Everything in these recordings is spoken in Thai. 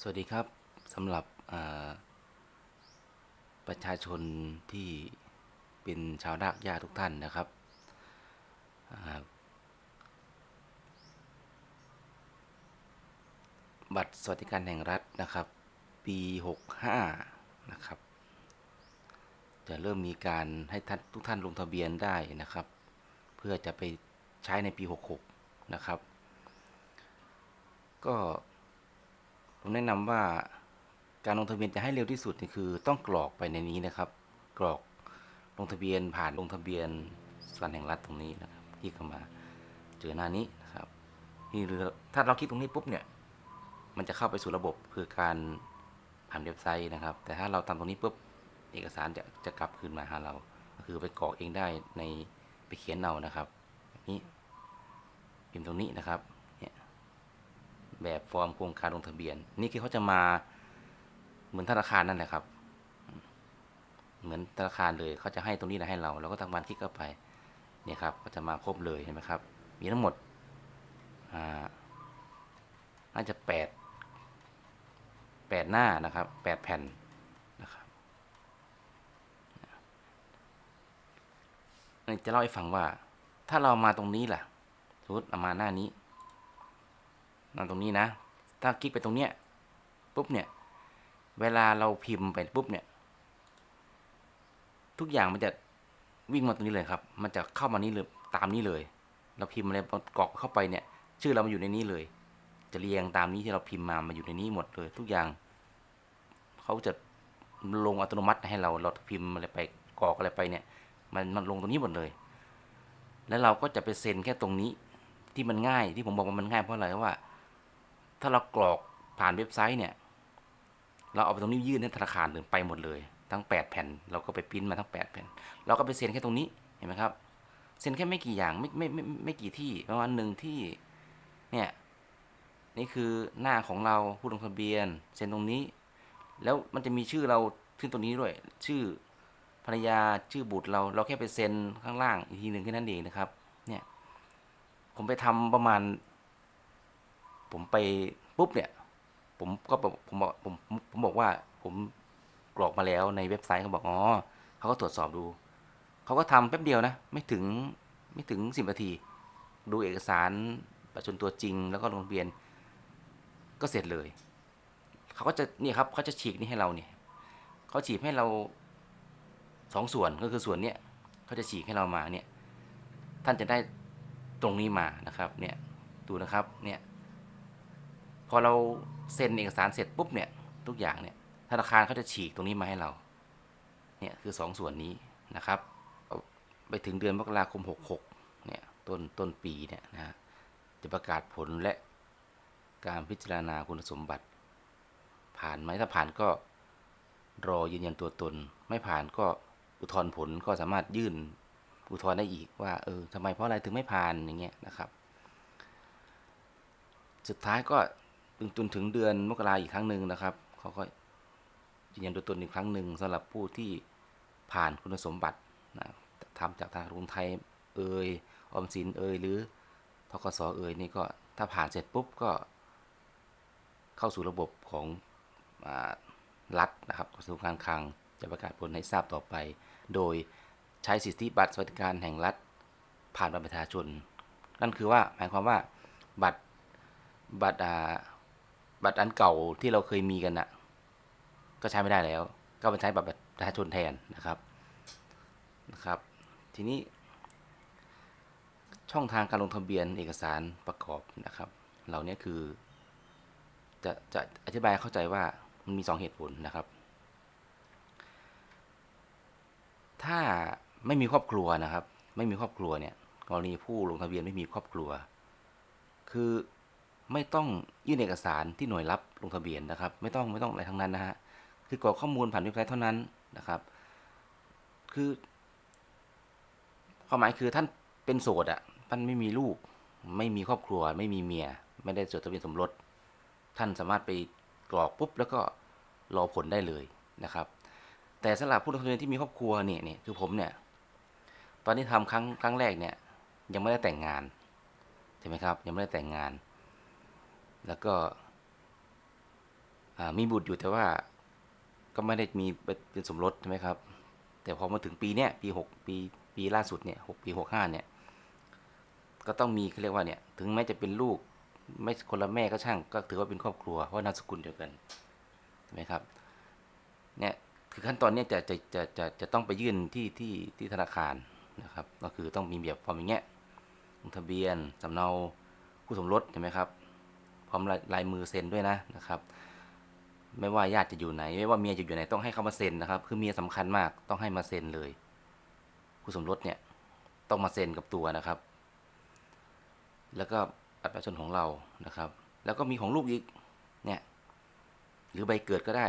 สวัสดีครับสำหรับประชาชนที่เป็นชาวรากหญ้าทุกท่านนะครับ บัตรสวัสดิการแห่งรัฐนะครับ ปี 65 นะครับ จะเริ่มมีการให้ท่านทุกท่านลงทะเบียนได้นะครับ เพื่อจะไปใช้ในปี 66 นะครับ ก็ ผมแนะนำว่าการลงทะเบียนจะให้เร็วที่สุดนี่คือต้องกรอกไปในนี้นะครับ กรอกลงทะเบียนผ่านลงทะเบียนสการแห่งรัฐตรงนี้นะครับที่เข้ามาเจอหน้านี้นะครับนี่หรือถ้าเราคลิกตรงนี้ปุ๊บเนี่ยมันจะเข้าไปสู่ระบบคือการผ่านเว็บไซต์นะครับ แต่ถ้าเราทำตรงนี้ปุ๊บเอกสารจะจะกลับคืนมาหาเรา ก็คือไปกรอกเองได้ในไปเขียนเอานะครับนี่พิมพ์ตรงนี้นะครับ แบบฟอร์มโครงการลงทะเบียน นี่คือเขาจะมาเหมือนธนาคารนั่นแหละครับ เหมือนธนาคารเลยเขาจะให้ตรงนี้นะให้เราเราก็ทำการคลิกเข้าไปเนี่ยครับก็จะมาครบเลยเห็นไหมครับ มีทั้งหมดอ่าน่าจะแปดแปดหน้านะครับแปดแผ่นนะครับจะเล่าให้ฟังว่า ถ้าเรามาตรงนี้ล่ะสมมติเอามาหน้านี้ ตรงนี้นะ ถ้าคลิกไปตรงเนี้ยปุ๊บเนี่ย เวลาเราพิมพ์ไปปุ๊บเนี่ย ทุกอย่างมันจะวิ่งมาตรงนี้เลยครับ มันจะเข้ามานี้เลยตามนี้เลย เราพิมพ์อะไรกรอกเข้าไปเนี่ย ชื่อเรามาอยู่ในนี้เลย จะเรียงตามนี้ที่เราพิมพ์มามาอยู่ในนี้หมดเลย ทุกอย่างเขาจะลงอัตโนมัติให้เรา เราพิมพ์อะไรไปกรอกอะไรไปเนี่ย มันมันลงตรงนี้หมดเลย แล้วเราก็จะไปเซ็นแค่ตรงนี้ที่มันง่ายที่ผมบอกว่ามันง่ายเพราะอะไรเพราว่า ถ้าเรากรอกผ่านเว็บไซต์เนี่ย เราเอาไปตรงนี้ยื่นให้ธนาคารเลยไปหมดเลย ทั้ง 8 แผ่น เราก็ไปปริ้นมาทั้ง 8 แผ่น เราก็ไปเซ็นแค่ตรงนี้เห็นไหมครับ เซ็นแค่ไม่กี่อย่างไม่ไม่ไมไม่ไม่กี่ที่ประมาณหนึ่งที่เนี่ยนี่คือหน้าของเราผู้ลงทะเบียน เซ็นตรงนี้ แล้วมันจะมีชื่อเราขึ้นตรงนี้ด้วย ชื่อภรรยาชื่อบุตรเราเราแค่ไปเซ็นข้างล่างอีกทีหนึ่งแค่นั้นเองนะครับ เนี่ย ผมไปทำประมาณ ผมไปปุ๊บเนี่ย ผมก็ผมบอกผมผมบอกว่า ผมกรอกมาแล้วในเว็บไซต์เขาบอกอ๋อเขาก็ตรวจสอบดู เขาก็ทำแป๊บเดียวนะ ไม่ถึงไม่ถึงสิบนาที ดูเอกสารประชาชนตัวจริงแล้วก็ลงทะเบียน ก็เสร็จเลย เขาก็จะนี่ครับเขาจะฉีกนี่ให้เราเนี่ยเขาฉีกให้เราสองส่วนก็คือส่วนเนี้ยเขาจะฉีกให้เรามาเนี่ย ท่านจะได้ตรงนี้มานะครับ เนี่ย ดูนะครับ เนี่ย อเราเซ็นเอกสารเสร็จปุ๊บเนี่ยทุกอย่างเนี่ยธนาคารเขาจะฉีกตรงนี้มาให้เราเนี่ยคือสองส่วนนี้นะครับ ไปถึงเดือนมกราคม 66เนี่ยต้นต้นปีเนี่ยนะจะประกาศผลและการพิจารณาคุณสมบัติ ผ่านไหมถ้าผ่านก็รอยืนยันตัวตน ไม่ผ่านก็อุทธรณ์ผลก็สามารถยื่นอุทธรณ์ได้อีกว่าเออทำไมเพราะอะไรถึงไม่ผ่านอย่างเงี้ยนะครับ สุดท้ายก็ จนถึงเดือนมกราอีกครั้งหนึ่งนะครับเขาก็ยืนยันตัวตนอีกครั้งหนึ่งสำหรับผู้ที่ผ่านคุณสมบัตินะทำจากทางกรุงไทยเอ่ยออมสินเอ่ยหรือทกสเอ่ยนี่ก็ถ้าผ่านเสร็จปุ๊บก็เข้าสู่ระบบของรัฐนะครับกระทรวงการคลังจะประกาศผลให้ทราบต่อไป โดยใช้สิทธิบัตรสวัสดิการแห่งรัฐผ่านบัตรประชาชน นั่นคือว่าหมายความว่าบัตรบัตรอ่า บัตรอันเก่าที่เราเคยมีกันน่ะ ก็ใช้ไม่ได้แล้ว ก็มาใช้บัตรประชาชนแทนนะครับนะครับ ทีนี้ ช่องทางการลงทะเบียนเอกสารประกอบนะครับ เหล่านี้คือ จะจะอธิบายเข้าใจว่ามันมีสองเหตุผลนะครับ ถ้าไม่มีครอบครัวนะครับ ไม่มีครอบครัวเนี่ยกรณีผู้ลงทะเบียนไม่มีครอบครัว คือ ไม่ต้องยื่นเอกสารที่หน่วยรับลงทะเบียนนะครับ ไม่ต้องไม่ต้องอะไรทั้งนั้นนะฮะคือกรอกข้อมูลผ่านเว็บไซต์เท่านั้นนะครับ คือความหมายคือท่านเป็นโสดอะท่านไม่มีลูก ไม่มีครอบครัว ไม่มีเมีย ไม่ได้จดทะเบียนสมรสท่านสามารถไปกรอกปุ๊บแล้วก็รอผลได้เลยนะครับ แต่สำหรับผู้ลงทะเบียนที่มีครอบครัวเนี่ยเนี่ยคือผมเนี่ยตอนที่ทำครั้งครั้งแรกเนี่ยยังไม่ได้แต่งงานใช่ไหมครับ ยังไม่ได้แต่งงาน แล้วก็มีบุตรอยู่แต่ว่าก็ไม่ได้มีเป็นสมรสใช่ไหมครับ แต่พอมาถึงปีเนี้ยปีหกปีปีล่าสุดเนี่ยหกปีหกห้าเนี่ยก็ต้องมีเขาเรียกว่าเนี่ยถึงแม้จะเป็นลูกไม่คนละแม่ก็ช่าง ก็ถือว่าเป็นครอบครัวเพราะนามสกุลเดียวกันใช่ไหมครับเนี่ยคือขั้นตอนเนี้ยจะจะจะจะจะต้องไปยื่นที่ที่ที่ธนาคารนะครับก็คือต้องมีแบบฟอร์มอย่างเงี้ยลงทะเบียนสำเนาคู่สมรสใช่ไหมครับ ร้อมลายลายมือเซ็นด้วยนะนะครับ ไม่ว่าญาติจะอยู่ไหน ไม่ว่าเมียจะอยู่ไหนต้องให้เขามาเซ็นนะครับ คือเมียสำคัญมากต้องให้มาเซ็นเลยคู่สมรสเนี่ยต้องมาเซ็นกับตัวนะครับ แล้วก็บัตรประชาชนของเรานะครับ แล้วก็มีของลูกอีกเนี่ยหรือใบเกิดก็ได้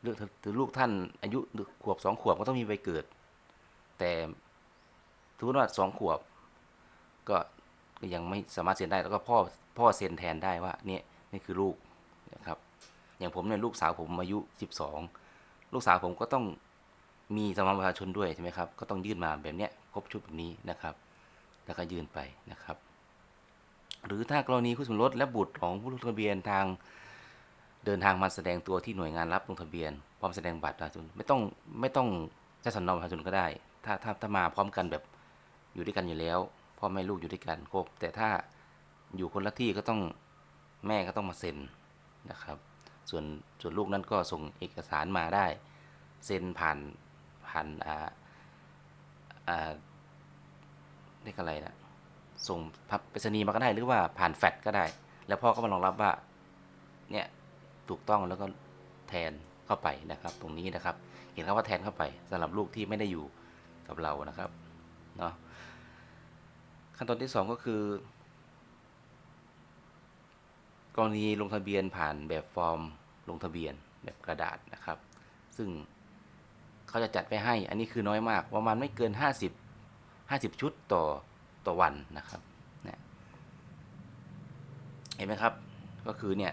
หรือหรือลูกท่านอายุขวบสองขวบก็ต้องมีใบเกิด แต่ถือว่าสองขวบ ก็ ก็ยังไม่สามารถเซ็นได้แล้วก็พ่อพ่อเซ็นแทนได้ว่าเนี่ยนี่คือลูกนะครับอย่างผมเนี่ยลูกสาวผมอายุสิบสองลูกสาวผมก็ต้องมีสมัครประชาชนด้วยใช่ไหมครับก็ต้องยื่นมาแบบเนี้ยครบชุดแบบนี้นะครับ แล้วก็ยื่นไปนะครับ หรือถ้ากรณีคู่สมรสและบุตรของผู้ลงทะเบียนทางเดินทางมาแสดงตัวที่หน่วยงานรับลงทะเบียน พร้อมแสดงบัตรประชาชนไม่ต้องไม่ต้องใช้สำเนาประชาชนก็ได้ ถ้าถ้าถ้ามาพร้อมกันแบบอยู่ด้วยกันอยู่แล้ว พ่อแม่ลูกอยู่ด้วยกันครบ แต่ถ้าอยู่คนละที่ก็ต้องแม่ก็ต้องมาเซ็นนะครับ ส่วนส่วนลูกนั้นก็ส่งเอกสารมาได้ เซ็นผ่านผ่านอ่าอ่าเรียกอะไรนะส่งพับไปรษณีย์มาก็ได้หรือว่าผ่านแฟกซ์ก็ได้ แล้วพ่อก็มารองรับว่าเนี่ยถูกต้องแล้วก็แทนเข้าไปนะครับ ตรงนี้นะครับ เห็นคำว่าแทนเข้าไปสำหรับลูกที่ไม่ได้อยู่กับเรานะครับเนาะ ขั้นตอนที่สองก็คือกรณีลงทะเบียนผ่านแบบฟอร์มลงทะเบียนแบบกระดาษนะครับ ซึ่งเขาจะจัดไว้ให้ อันนี้คือน้อยมากประมาณไม่เกิน 50 50 ชุดต่อต่อวันนะครับเนี่ยเห็นไหมครับ ก็คือเนี่ย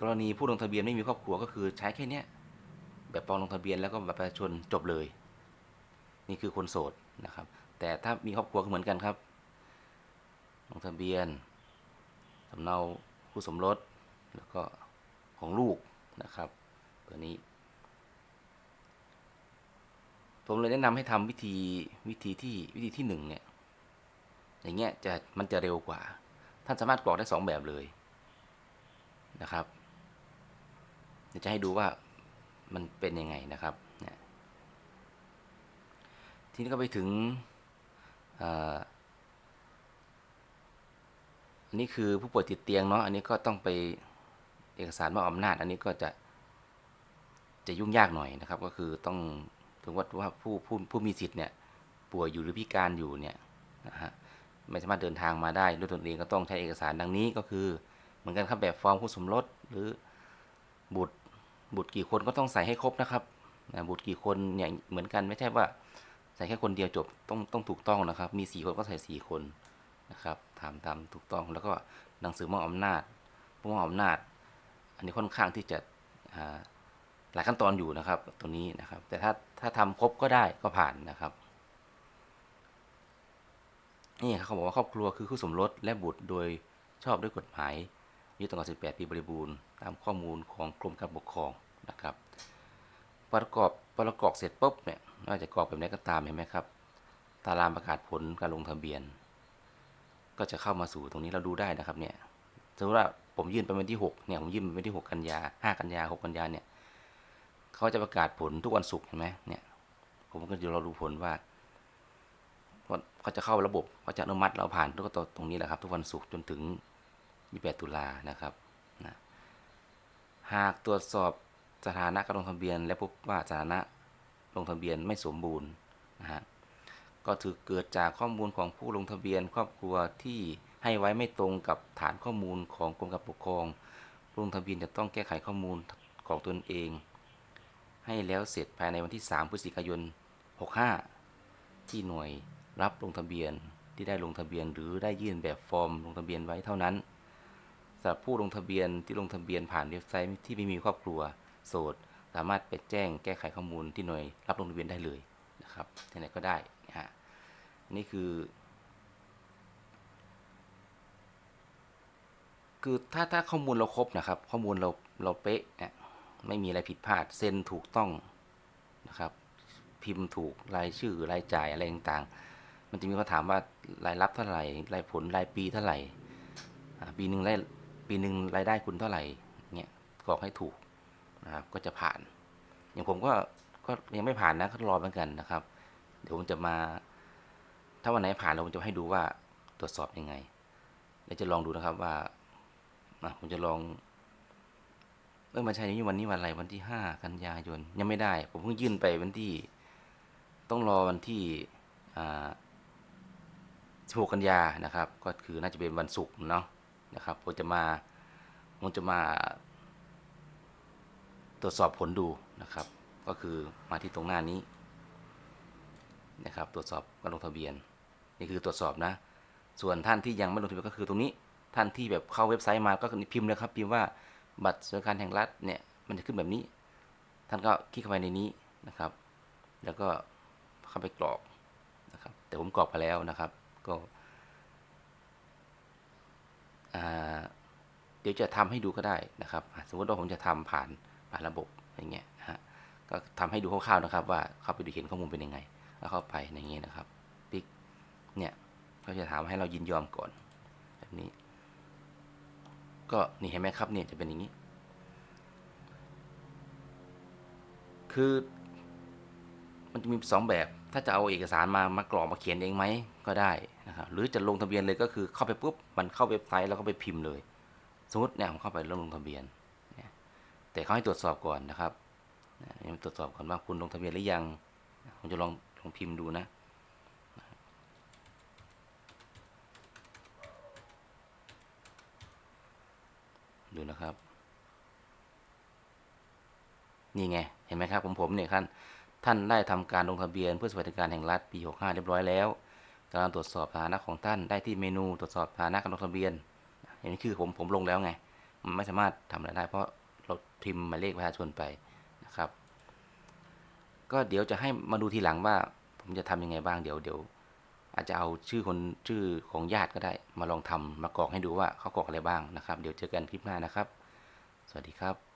กรณีผู้ลงทะเบียนไม่มีครอบครัวก็คือใช้แค่เนี้ยแบบฟอร์มลงทะเบียนแล้วก็บัตรประชาชนจบเลย นี่คือคนโสดนะครับ แต่ถ้ามีครอบครัวก็เหมือนกันครับ ลงทะเบียนสำเนาคู่สมรสแล้วก็ของลูกนะครับ ตัวนี้ ผมเลยแนะนำให้ทำวิธีวิธีที่วิธีที่หนึ่งเนี่ยอย่างเงี้ยจะมันจะเร็วกว่า ท่านสามารถกรอกได้สองแบบเลยนะครับเดี๋ยวจะให้ดูว่ามันเป็นยังไงนะครับเนี่ยทีนี้ก็ไปถึงอ่า อันนี้คือผู้ป่วยติดเตียงเนาะอันนี้ก็ต้องไปเอกสารมอบอำนาจ อันนี้ก็จะจะยุ่งยากหน่อยนะครับ ก็คือต้องถึงว่าว่าผู้ผู้ผู้มีสิทธิ์เนี่ยป่วยอยู่หรือพิการอยู่เนี่ยนะฮะไม่สามารถเดินทางมาได้ด้วยตนเองก็ต้องใช้เอกสารดังนี้ก็คือ เหมือนกันครับแบบฟอร์มคู่สมรสหรือบุตรบุตรกี่คนก็ต้องใส่ให้ครบนะครับนะบุตรกี่คนเนี่ยเหมือนกันไม่ใช่ว่า ใส่แค่คนเดียวจบต้องต้องถูกต้องนะครับ มีสี่คนก็ใส่สี่คน นะครับทำตามถูกต้องแล้วก็หนังสือมอบอำนาจผู้มอบอำนาจ อันนี้ค่อนข้างที่จะหลายขั้นตอนอยู่นะครับตัวนี้นะครับ แต่ถ้าถ้าทำครบก็ได้ก็ผ่านนะครับนี่เขาบอกว่าครอบครัวคือคู่สมรสและบุตรโดยชอบด้วยกฎหมายอายุต่ำกว่า18 ปีบริบูรณ์ตามข้อมูลของกรมการปกครองนะครับประกอบประกอบเสร็จปุ๊บเนี่ยไม่าจะกรอกแบบไหนก็ตามเห็นไหมครับ ตารางประกาศผลการลงทะเบียน ก็จะเข้ามาสู่ตรงนี้เราดูได้นะครับเนี่ยสมมติว่าผมยื่นไปวันที่6เนี่ยผมยื่นไปวันที่ 6 กันยา5กันยา 6 กันยาเนี่ยเขาจะประกาศผลทุกวันศุกร์เห็นไหมเนี่ยผมก็จะรอดูผลว่าเขาจะเข้าระบบเขาจะอนุมัติเราผ่านทุกตรงนี้แหละครับ ทุกวันศุกร์จนถึง 28 ตุลานะครับนะหากตรวจสอบสถานะการลงทะเบียน และพบว่าสถานะลงทะเบียนไม่สมบูรณ์นะฮะ ก็ถือเกิดจากข้อมูลของผู้ลงทะเบียนครอบครัวที่ให้ไว้ไม่ตรงกับฐานข้อมูลของกรมการปกครองผู้ลงทะเบียนจะต้องแก้ไขข้อมูลของตนเอง ให้แล้วเสร็จภายในวันที่ 3 พฤศจิกายน 65 ที่หน่วยรับลงทะเบียนที่ได้ลงทะเบียนหรือได้ยื่นแบบฟอร์มลงทะเบียนไว้เท่านั้นสำหรับผู้ลงทะเบียนที่ลงทะเบียนผ่านเว็บไซต์ที่ไม่มีครอบครัวโสด สามารถไปแจ้งแก้ไขข้อมูลที่หน่วยรับลงทะเบียนได้เลยนะครับที่ไหนก็ได้ นี่คือ คือถ้าถ้าข้อมูลเราครบนะครับ ข้อมูลเราเราเป๊ะเนี่ยไม่มีอะไรผิดพลาดเซ็นถูกต้องนะครับ พิมพ์ถูกรายชื่อรายจ่ายอะไรต่างๆ มันจะมีคำถามว่ารายรับเท่าไหร่รายผลรายปีเท่าไหร่ปีหนึ่งรายปีหนึ่งรายได้คุณเท่าไหร่เงี้ยกรอกให้ถูกนะครับก็จะผ่าน อย่างผมก็ก็ยังไม่ผ่านนะก็รอเหมือนกันนะครับ เดี๋ยวผมจะมา ถ้าวันไหนผ่านเราผมจะให้ดูว่าตรวจสอบยังไงเดี๋ยวจะลองดูนะครับว่าผมจะลองเออมาใช่นี่วันนี้วันอะไรวันที่ห้ากันยายนยังไม่ได้ ผมเพิ่งยื่นไปวันที่ ต้องรอวันที่อ่า16กันยานะครับ ก็คือน่าจะเป็นวันศุกร์เนาะนะครับผมจะมาผมจะมา ตรวจสอบผลดูนะครับ ก็คือมาที่ตรงหน้านี้นะครับ ตรวจสอบการลงทะเบียน นี่คือตรวจสอบนะ ส่วนท่านที่ยังไม่ลงทะเบียนก็คือตรงนี้ท่านที่แบบเข้าเว็บไซต์มาก็พิมพ์เลยครับพิมพ์ว่าบัตรสวัสดิการแห่งรัฐเนี่ยมันจะขึ้นแบบนี้ ท่านก็คลิกเข้าไปในนี้นะครับ แล้วก็เข้าไปกรอกนะครับ แต่ผมกรอกไปแล้วนะครับ ก็เดี๋ยวจะทำให้ดูก็ได้นะครับ สมมติว่าผมจะทำผ่านผ่านระบบอย่างเงี้ยฮะก็ทำให้ดูคร่าวๆนะครับ ว่าเข้าไปดูเห็นข้อมูลเป็นยังไงแล้วเข้าไปอย่างเงี้ยนะครับ เนี่ยก็จะถามให้เรายินยอมก่อน แบบนี้ ก็นี่เห็นไหมครับเนี่ยจะเป็นอย่างนี้ คือมันจะมีสองแบบ ถ้าจะเอาเอกสารมามากรอกมาเขียนเองไหมก็ได้นะครับ หรือจะลงทะเบียนเลยก็คือเข้าไปปุ๊บ มันเข้าเว็บไซต์แล้วก็ไปพิมพ์เลย สมมติเนี่ยผมเข้าไปล้วลงทะเบียนเนี่ยแต่เขาให้ตรวจสอบก่อนนะครับนะให้ตรวจสอบก่อนว่าคุณลงทะเบียนหรือยัง ผมจะลองลองพิมพ์ดูนะ ดู นะครับ นี่ไง เห็นไหมครับผมผมเนี่ยท่านท่านได้ทำการลงทะเบียนเพื่อสวัสดิการแห่งรัฐปี 65 เรียบร้อยแล้วการตรวจสอบฐานะของท่านได้ที่เมนูตรวจสอบฐานะการลงทะเบียนเห็นคือผมผมลงแล้วไง มันไม่สามารถทำอะไรได้เพราะเราพิมพ์หมายเลขประชาชนไปนะครับ ก็เดี๋ยวจะให้มาดูทีหลังว่า ผมจะทำยังไงบ้างเดี๋ยวเดี๋ยว อาจจะเอาชื่อคนชื่อของญาติก็ได้ มาลองทำมากรอกให้ดูว่าเขากรอกอะไรบ้างนะครับ เดี๋ยวเจอกันคลิปหน้านะครับ สวัสดีครับ